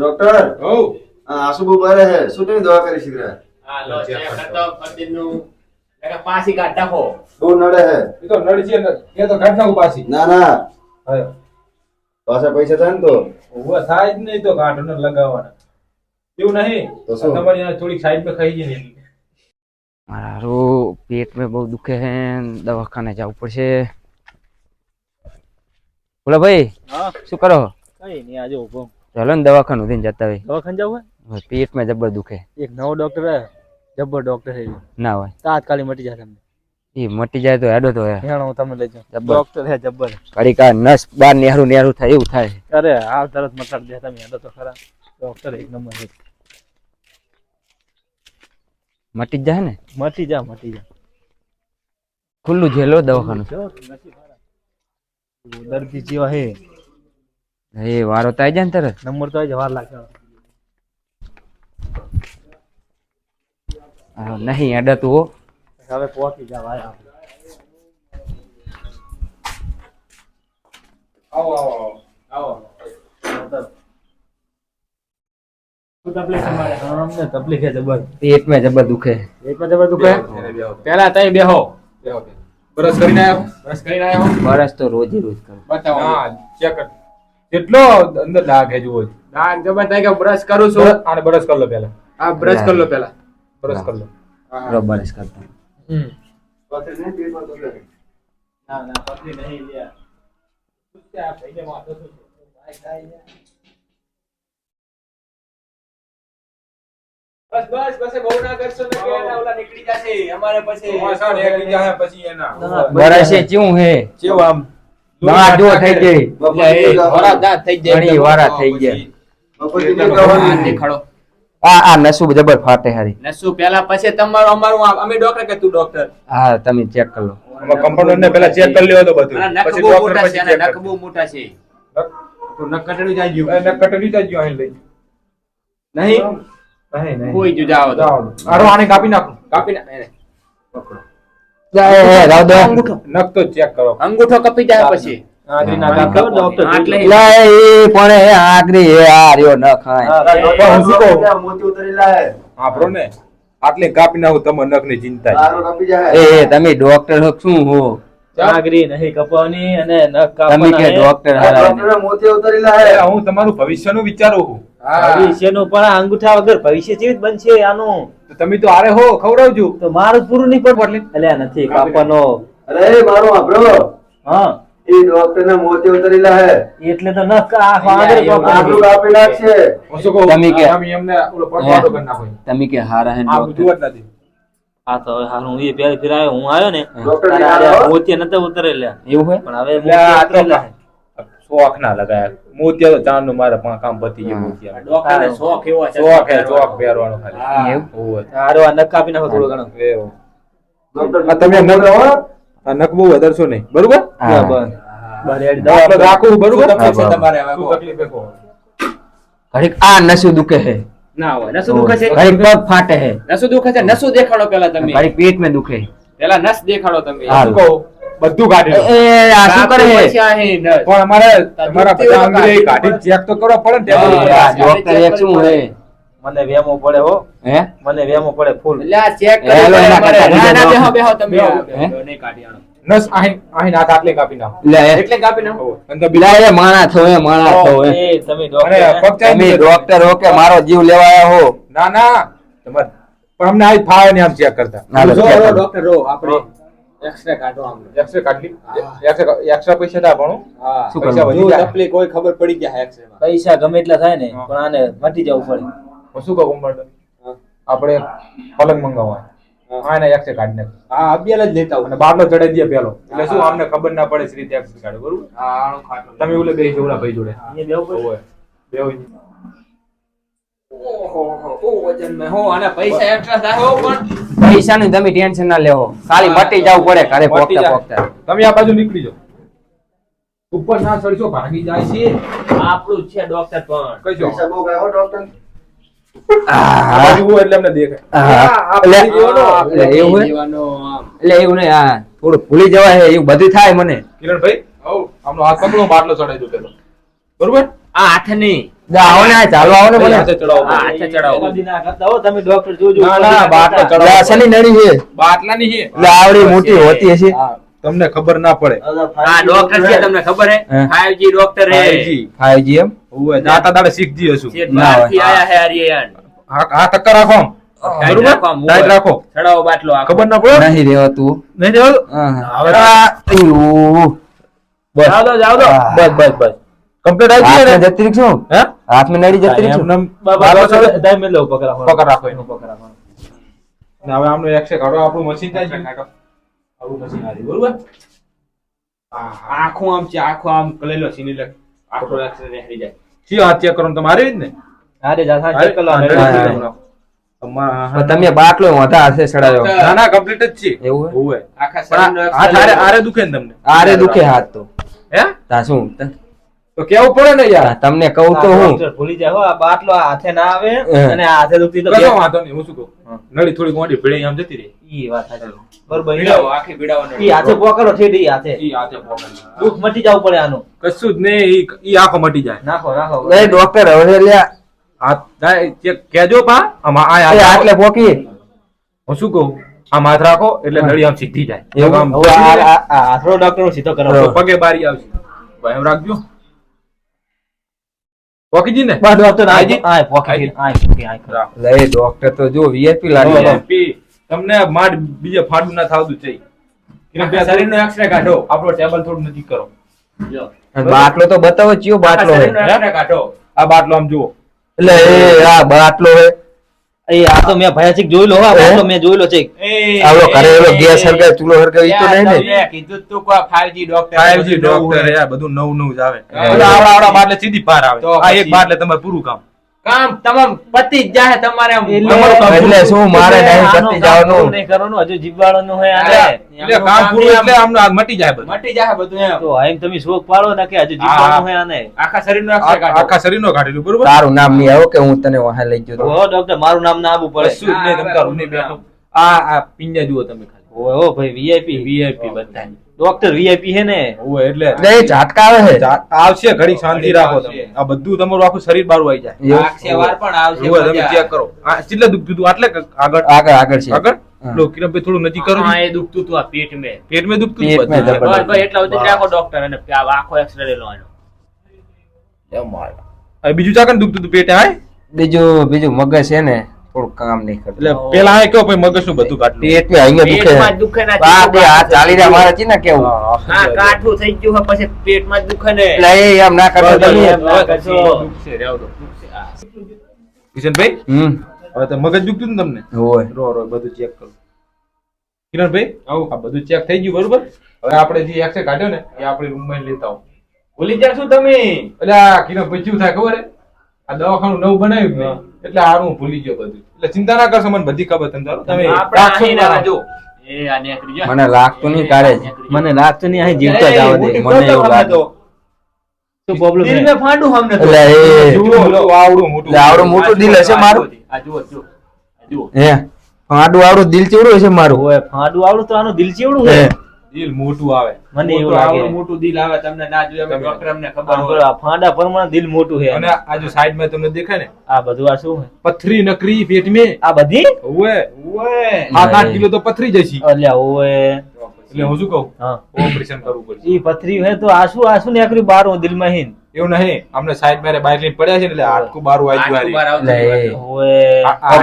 Doctor? હોવ આ આસુબુ મારે હે શું તમે દવા કરી શીખરે? હા લો ચેક કરતો ફરદીનું એટલે પાસી કાઢતા હો. બહુ નડે હે. એ તો નડી છે ને એ તો ઘટના પાસી ના ના. હે. પાછા પૈસા થાય ને તો? ઊભો થાય જ નહીં તો ગાંઠ ને લગાવવાના. એવું નહીં? તો શું? તમારી આ થોડીક સાઈડ પે ખાઈ જાય ને મારું પેટ में બહુ દુખે છે દવાખાને જવું પડશે. બોલો ભાઈ હા. શું કરો? કઈ નહીં આજે ઊભો ચાલો ને દવાખાનું થઈને જતા હોય દવાખાને જવું હોય? પેટમાં જબર દુખે. એક નવો ડોક્ટર હે જબર ડોક્ટર હે ના હોય. તાત્કાલિક મટી જાય તમને. એ મટી જાય તો હેડો તો હે. હેણ હું તમને લઈ જાઉં. ડોક્ટર હે જબર. ઘડીક આ નસ બાર નેહરું નેહરું થાય એવું થાય. અરે આ તરત મટાડી દે તમે હેડો તો ખરા. ડોક્ટર એક નંબર છે મટી જ જાય ને? મટી જા મટી જા. ખુલ્લું જેલો દવાખાનું. દર્દી જેવા હે. એ વારો તો આવી જાય ને તરત? નંબર તો આજે વાર લાગે. નહીં હેડો તું હો. હવે પહોંચી જા ભાઈ આવો આવો આવો. તકલીફ જબર. પેટમાં જબર દુખે. પેટમાં જબર દુખે? એને પેલા તઈ બેહો. બેહો બેહો. કરીને આવ્યો બસ કરીને આવ્યો બરસ તો રોજે રોજ કરું. બતાવો. હા ચેક કર. કેટલો અંદર ડાઘ હે જુઓ. ડાઘ જબર થાય કે બ્રશ કરું છું. આને બ્રશ કરી લો પહેલા. હા બ્રશ કરી લો પહેલા. બ્રશ કરી લો. હા. બ્રશ કરતા. હમ. પાછળ નહીં પેટમાં દુખે ના ના પતલી નહીં લ્યા. આ ભાઈને વાંધો શું ભાઈ કાંઈ બસ બસ બસ બહુ ના કરશો ને કે એના ઓલા નીકળી જશે. અમારે પછી ચોમાસા ને એકલી જાય પછી એના. બરાશે બરસે ચેવું હે? કેવું આમ? જો થઈ ગઈ. વરા થઈ ઘણી વારા આ આ જબર ફાટે હારી. નસુ પેલા પછી તમારું અમારું અમે ડોક્ટર કે તું ડોક્ટર હા તમે ચેક કરી લો. કમ્પાઉન્ડર ને પહેલા ચેક કરી લેવો તો બધું. પછી ડોક્ટર મોટા છે પછી ચેક નખ બહુ મોટા છે. તો નખ કટડી જાય ગયું. અહીં લઈ. નહીં? કોઈ જો. આરો આને કાપી નાખો. કાપી ના એને. જા, એ, એ, રાવ દો. નખ તો ચેક કરો. અંગૂઠો કપી જાય પછી. ના કાપો. આટલે ન ને. આટલે નાખું તમે નખની ચિંતા એ તમે ડોક્ટર શું હો? ચાગરી નહીં કપાવવાની અને નખ તમે કે ડોક્ટર હારા મોતી ઉતરેલા હું તમારું ભવિષ્યનું વિચારું છું. ભવિષ્યનું પણ અંગૂઠા વગર ભવિષ્ય જીવિત બનશે આનું. તો તમે તો આરે હો ખવડાવજો. તો મારું પૂરું નહીં પડે. એટલે નથી કાપવાનો અરે મારો વાપરો હા. એ ડોક્ટરના મોતી ઉતરેલા હે. એટલે તો નખ આ કાપવાનું. કાપી નાખશે. હું તમે કે- અમે એમને ઓલો પડવાડો કરી નાખો. તમે કે હારા હે આ ડોક્ટર. નથી. આ તો હવે હારું એ પહેલી ફિરાયો હું આવ્યો ને. ડોક્ટરની. મોતિયા નતા ઉતરેલા. એવું હે? પણ હવે એટલે આ તો મોતિયા ઉતરેલા. છે. શોખ ના લગાયા. મોતિયા તો ચાંદનું મારે પા- કામ પતી ગયું મોતિયા શોખ એવો શોખ હે શોખ પહેરવાનો ખાલી. હારું આ નખ કાપી નાખો થોડો ઘણો. આ નખ બહુ વધારશો નહીં. બરોબર? બરાબર. રાખવું બરોબર? તમારે. ઘડીક આ નસું દુખે હે. ના હોય. નસું દુખે છે? ઘડીક પગ ફાટે હે. નસું દુખે છે? નસું દેખાડો પેલા તમે. ઘડીક પેટમાં દુખે. પેલા નસ દેખાડો તમે. શું કહું? બધું કાઢી લો. એ આ શું કરે. પણ અમારે તમારા બધા પીવું કાઢી ચેક તો કરવા પડે ને ડોક્ટર એક શું હે મને વેમો પડે હો. હે? મને વેમો પડે ફૂલ. એટલે ચેક અમારે. ના, ના, બેહો, બેહો તમે હે? નહીં કાઢી આણો. નસ આહી આહી નાક આટલે કાપી નાખો. લે એટલે કાપી નાખો? અને તો એ માણા થો એ માણા થો એ. એ તમે ડોક્ટર હે? પગ ચાલી તમે ડોક્ટર હો મારો જીવ લેવાયા હો? ના ના. તમારે પણ અમને આજ ફાવે ને આમ ચેક કરતા. કરો. ડોક્ટર રો આપણે એક્સરે કાઢો આમ. એક્સ્ટ્રા પૈસા તા ભણું? શું પૈસા વધી જો તકલીફ કોઈ ખબર પડી ગયા એક્સરે પૈસા ગમે એટલા થાય ને પણ આને મટી જવું પડે. હું શું કહું ઉંમર આપણે પલંગ મંગાવવા હા. એને એક્સરે કાઢી હા જ લેતા અને બાટલો ચડાઈ દે પેલો. એટલે શું આમને ખબર ના પડે શ્રી એક્સરે કાઢે બરોબર? હા ખાટલો. તમે ઓલે બે જોડા ભાઈ જોડે. એ બેવું ઓહો હો વજન મે હો અને પૈસા એક્સ્ટ્રા થાય. હો પણ પૈસા નું તમે ટેન્શન ના લેવો. ખાલી મટી જવું પડે ઘરે પોકતા પોકતા તમે આ બાજુ નીકળી જાઓ. ઉપર ના ચડશો ભાગી જાય છે. આપણું છે ડોક્ટર પણ. કઈ પૈસા બહુ ગયો ડોક્ટર થોડું ભૂલી જવાય હે એવું બધું થાય મને. કિરણભાઈ આમનો હાથ પકડો બાટલો ચડાઈ દો પેલો. બરોબર? આ હાથની. આવો ને ચાલો આવો ને મને હાથે ચડાવો હાથે ચડાવો. ના કરતા હો તમે ડોક્ટર જોજો ના, ના, બાટલો ચડાવો. લે, આ છે? બાટલાની છે. એટલે આવડી મોટી હોતી હશે. તમને ખબર ના પડે. આ ડોક્ટર છે તમને ખબર હે? હે. 5G ડોક્ટર હે. 5G. 5G એમ? દાડે શીખજી હશું. ના હોય. આયા હે આર્યન. હા હા ટક્કર રાખો ટાઈટ રાખો આમ, ટાઈટ ઉપર. રાખો. ચડાવો બાટલો ખબર ના પડે? નહીં રહેવાતું નહીં રહેવાનું? હા, હા. હવે બસ. હા. બસ બસ બસ. કમ્પ્લીટ આવી ગયું ને જતી રહી શું હે? હાથમાં નડી જતી રહી છું બાબા, બાટલો બાબા, ચડે. પકડ રાખો. પકડ રાખો એનું. પકડ રાખો. ને હવે આમનો એક્સે કાઢો આપણું મશીન જાય છે? આપણું મશીન આવી બરોબર? આખું આમ છે આખું આમ કલેલો સીની લખ આખો એક્સે નીકળી જાય. ચિયો હાથ ચેક કરો તમારે જ ને હારે? જા, હા, check કરી લો. તમા- પણ તમે બાટલો વાંધા હાથે ચડાવ્યો ના ના કમ્પ્લીટ જ છે. એવું? આખા હાથ આરે દુખે ને તમને? આરે દુખે હાથ તો. હે? તા શું? ત- કેવું પડે ને યાર તમને કહું તો હું ભૂલી જાય હો આ બાટલો હાથે ના આવે અને હાથે દુખતી તો કશો વાંધો નહીં હું શું કહું નળી થોડી મોડી ભીડે આમ જતી રહી ઈ વાત સાચી. બરોબર ભીડાવો, આખી ભીડાવો ઈ હાથે પોકડો ઠેઠ ઈ હાથે ઈ હાથે પોકાય. દુખ મટી જવું પડે આનું કશું જ નહીં ઈ- ઈ આંખો મટી જાય નાખો નાખો એ ડોક્ટર હવે લ્યા હાથ ચેક કેજો પા આમ આ આટલે પોકી હું શું કહું આમ હાથ રાખો એટલે નળી આમ સીધી જાય એવું? આમ આ- આ- આ ડોક્ટર નો સીધો કરો પગે બારી આવશે ભાઈ એમ રાખજો પોકીજી ને બા ડોક્ટર આ આજી? આ પોકી આ પોકી આ લે ડોક્ટર તો જો વીઆઈપી લાગી વીઆઈપી તમને માડ બીજે ફાડું ના થાવતું છે આખા શરીરનો X-ray કાઢો. આપણો ટેબલ થોડું નજીક કરો. બાટલો તો બતાવો ચિયો બાટલો હે? કાઢો. આ બાટલો આમ જુઓ. એટલે એ આ બાટલો હે. એ આ તો મેં ભયાચિક જોયેલો હો આ તો મેં જોયેલો છે આવડો ઘરે એલો ગેસ હરગાય ચૂલો હરગાય ઈ તો નહીં ને? કીધું તું કો 5G ડોક્ટર 5G ડોક્ટર યાર બધું નવું નવું જ આવે. આવડા આવડા બાટલે સીધી પાર આવે. તો આ એક? બાટલે તમારે પૂરું કામ. કામ તમામ પતિ જ જાહે તમારે એટલે-. શું મારે નહીં પતી જવાનું. નહીં કરવાનું હજુ જીવવાનું હોય આને. એટલે કામ પૂરું એટલે આમ. મટી જાય બધું. મટી જાય બધું એમ. તો એમ તમે શોખ પાડો ને કે હજુ જીવવાનું હોય આને. આખા શરીરનો કાઢો. આખા શરીરનો કાઢેલું બરોબર? તારું નામ નહીં આવો કે હું તને વહા લઈ જતો તો? ઓ ડોક્ટર મારું નામ ના આવવું પડે. શું નહીં તમે તારું નહીં બેઠો. આ આ પિંજા જુઓ તમે ખાલી ઓ ભાઈ વીઆઈપી વીઆઈપી બધા ડોક્ટર વીઆઈપી હે ને? ઓય એટલે નહીં ઝાટકા આવે છે. આવશે ઘડી શાંતિ રાખો તમે. આ બધું તમારું આખું શરીર બારું આવી જાય. એવું? વાર પણ આવશે ઓય તમે ચેક કરો. આ કેટલે દુખતું હતું આટલે આગળ? આગળ આગળ છે. આગળ? લો કિરણ ભાઈ થોડું નજીક કરો હા, એ દુખતું હતું આ પેટ મે પેટ મે દુખતું હતું. બસ બસ એટલા સુધી રાખો ડોક્ટર અને આ આખો એક્સરે લો આનો હવે બીજું ચાકન દુખતું હતું પેટ હાય? બીજું બીજું મગજ છે ને. થોડું કામ નહીં કરતું. એટલે પેલા હાય કયો પછી મગજનું બધું કાઢલું પેટમાં અહીંયા દુખે. પેટમાં દુખે ને આ બે આ ચાલી રહ્યા મારા છે ને કેવું હા કાઠું થઈ ગયું હોય પછી પેટમાં દુખે ને. એટલે એ એમ ના કરતો તમે. ના બસ, કરશો. દો. કિશનભાઈ? હમ. હવે તો મગજ દુખતું ને તમને? હોય. રો રો બધું ચેક કરો. કિરણભાઈ? આ બધું ચેક થઈ ગયું બરોબર? હવે આપણે જે એક્સરે કાઢ્યો ને એ આપણે રૂમમાં લેતા આવો. ભૂલી જાશો તમે. એટલે આ કિરણભાઈ શું થાય ખબર હે? આ દવાખાનું નવું બનાવ્યું ને એટલે હારું હું ભૂલી ગયો બધું. એટલે ચિંતા ના કરશો મને બધી ખબર તમે તમે રાખશો જો. મને લાગતું નહીં કાઢે જ. મને લાગતું નહીં અહીં જીવતા જ આવવા દે. મને એવું લાગે. શું પ્રોબ્લેમ. એટલે એ જુઓ આવડું મોટું એટલે આવડું મોટું. દિલ હશે મારું. હે? આડું આવડું દિલ ચેવડું હશે મારું? ઓય ફાડું આવડું તો આનું દિલ ચેવડું હે? દિલ મોટું આવે. મને એવું મોટું લાગે. મોટું દિલ આવે તમને ના અમે ડોક્ટર અમને ખબર હોય. ફાંડા પ્રમાણે દિલ મોટું હે અને આ જો સાઈડમાં તમને દેખાય ને? આ બધું આ શું હે પથરી નકરી પેટ મેં આ બધી? ઓએ ઓએ સાત આઠ કિલો તો પથરી જશે. અલ્યા ઓય એટલે હું શું કહું? ઓપરેશન કરવું પડશે. ઈ પથરી હે તો આસુ આસુ આકરી બાર દિલમાં હિન. એવું નહીં. અમને સાઈડ મારે બાઇક લઈને પડ્યા છે એટલે હાડકું બારું આવી ગયું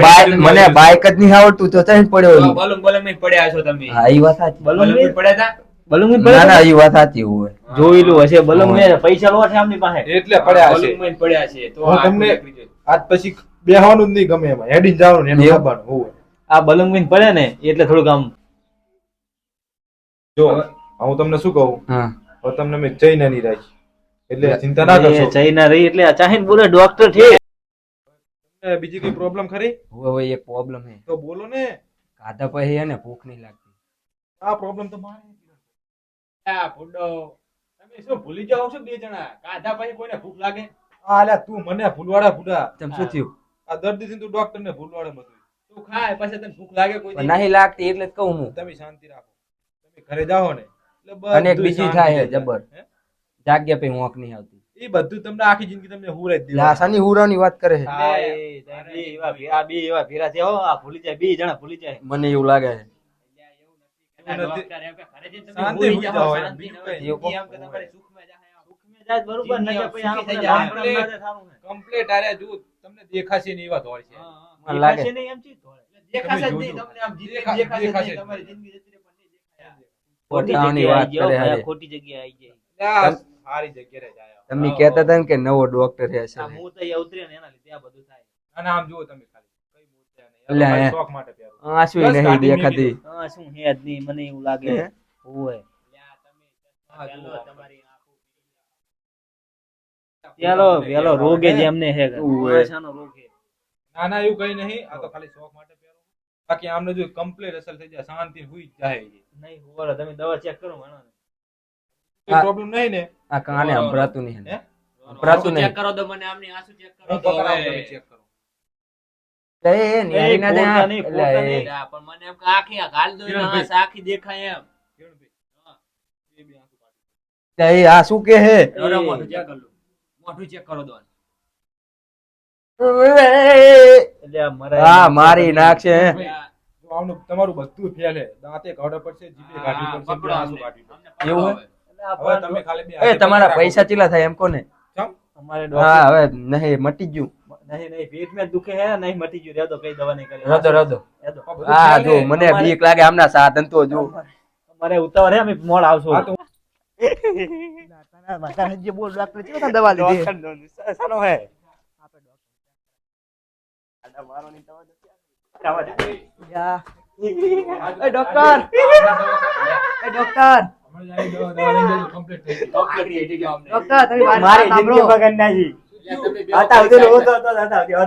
બાઈક મને બાઈક જ નહીં આવડતું તો ત્યાં પડ્યો. બલૂન બલૂન પડ્યા છો તમે. હા એ વાત સાચી. બલૂન બલૂન પડ્યા હતા? બલૂન ના ના એ વાત સાચી હોય. જોયેલું હશે. બલૂન મેં પૈસા લો છે આમની પાસે. એટલે પડ્યા છે. પડ્યા છે. તો તમને આજ પછી બેહવાનું જ નહીં ગમે એમાં. હેડીને જવાનું એનું આ બલૂનમાં પડે ને એટલે થોડુંક આમ જો હું તમને શું કહું? હા. હવે તમને મેં ચૈના ની રાખી. એટલે ચિંતા ના કરશો. એ ચાઇના રહી એટલે ચાહીને બોલે ડોક્ટર છે બીજી કઈ પ્રોબ્લેમ ખરી? હવે હવે એક પ્રોબ્લેમ હે. તો બોલો ને. ખાધા પછી હે ને ભૂખ નહીં લાગતી. આ પ્રોબ્લેમ તો મારે આ ફૂડો તમે શું ભૂલી જાવ છો બે જણા? કાંધા પછી કોઈને ભૂખ લાગે? આ અલ્યા તું મને ભૂલવાડા ભૂડા. તેમ શું થયું? આ દર્દી તું ડોક્ટર ને ભૂલવાડે બધું તું ખાય પછી તને ભૂખ લાગે કોઈ નહીં લાગતી એટલે જ કહું હું. તમે શાંતિ રાખો. ઘરે જાઓ ને એટલે અને એક બધું બીજી થાય જબર. જાગ્યા પછી ઊંઘ નહીં આવતી. એ બધું તમને આખી જિંદગી તમને હુરાઈ જ દીધું લાસાની હુરાની વાત કરે છે. હા, એ, બે એવા ભેરા, બે એવા ભેરા છે, હો, આ ભૂલી જાય, બે જણા ભૂલી જાય. મને એવું લાગે છે. કમ્પ્લીટ આરે જો તમને દેખાશે ને એવા ધોળ છે. લાગે. દેખાશે નહીં એમ ચીજ ધોળે. દેખાશે જ નહીં તમને આમ દેખાશે નહીં. તમારી જિંદગી જતી રહે પણ નહીં દેખાય. ખોટી પોતાની વાત કરે હારે. ખોટી જગ્યાએ આઈ જાય. સારી જગ્યાએ જાય. તમે કહેતા હતા કે નવો ડોક્ટર છે હું તો ઉતર્યો ને એના લીધે આ બધું થાય. અને આમ જુઓ તમે ખાલી. કઈ બોલતા નહીં. આ તો એટલે ખાલી હે. શોખ માટે પહેરો. આંસુ બસ નહીં દેખાતી હા શું હે જ નહીં મને એવું લાગે ઓય લ્યા તમે હા, પેલો જુઓ. તમારી પેલો પેલો રોગ જ એમને હે. ઓય. રોગ. હે ના ના એવું કઈ નહીં. આ તો ખાલી શોખ માટે પહેરો. બાકી આમને જો કમ્પ્લીટ અસર થઈ જાય શાંતિ હુઈ જાય. નહીં હોવાળો તમે દવા ચેક કરો માણસ. પ્રોબ્લેમ નહીં ને? આ કાને સંભળાતું નહીં હે? સંભળાતું ચેક કરો તો મને આમની આંસુ ચેક કરો. તો હવે. કરો. ના નહીં, નહીં. પણ મને એમ આખી ગાલ આખી દેખાય એમ. આ શું કે હે મોઢું ચેક કરી મોઢું ચેક કરો દો એટલે આ મરાય હા મારી નાખશે હે. લ્યા, તમારું બધું ફેલ દાંતે કાઢવા પડશે જીભે કાઢવી પડશે આંસુ કાઢવી એવું હે? હવે. તમે ખાલી બે એ તમારા પૈસા ચીલા થાય એમ કોને? અમારે હા હવે નહીં મટી ગયું. નહીં નહીં પેટમાં જ દુખે હે નહીં મટી ગયું. રહેતો કઈ દવા નહીં કરી. રદો રદો રહેતો. આ બધું હા જો મને બીક લાગે આમના સાધન તો જો. અમારે ઉતાવળ હે અમે મોડ આવશો. હા તો દવા ડોક્ટર સાનો હે એ ડોક્ટર એ ડોક્ટર હમણાં જ આવી દવા- દવા ડોક્ટર તમે મારી જિંદગી તમે હતા તો હતા બેહો,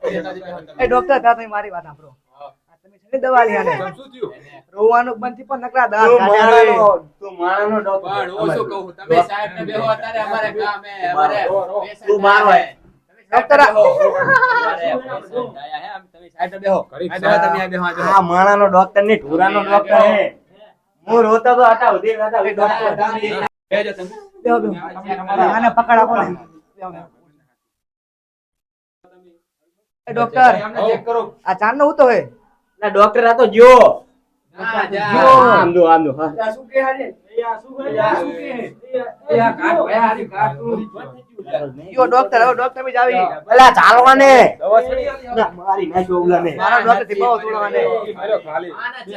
કરી. એ ડોક્ટર મારી વાત સાંભળો તમે છે દવા લઈ આને શું થયું? રોવાનું બંધી પણ નકરા દાંત તું કાઢ્યા આવે. માણાનો- ડોક્ટર. પણ હું શું કહું, તમે side માં બેહો, અત્યારે અમારે કામ હે, અમારે તું મારો હે. ડોક્ટર હે, હે હું રોતો તો હતા હતા. તમે. બેહો, બેહો. આને પકડ આપો ને ડોક્ટર કરો. આ ચાંદ નો ઉતો હે ના ડોક્ટર આ તો જો ના, જા. જો આમ દો આમ દો હા શું કે યો ડોક્ટર હવે ડોક્ટર બી જાવી અલા ચાલવાને ના, મારી નાખ્યો ઓલાને મારા ડોક્ટરથી બહુ તોડવાને એ ખાલી. એ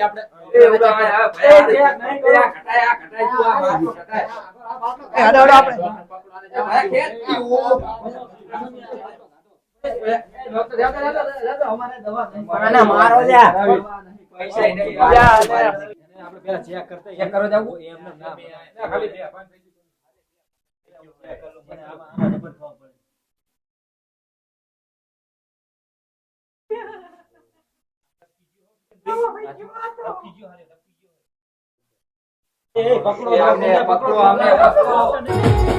આપણે- એ ઉડા આ ઘટાય, આ ઘટાય, તું આ મારું ઘટાય. એ હડો હડો આપણે ડોક્ટર જાતા જાતા જાતા અમારે દવા નહીં. મારો લ્યા પૈસા નહીં. આપણે પેલા ચેક કરતા ચેક કરો જાવું? એમને ના ખાલી બે પાંચ થઈ ગયું. આમાં આમાં જબર પડે. પકડો પકડો, પકડો.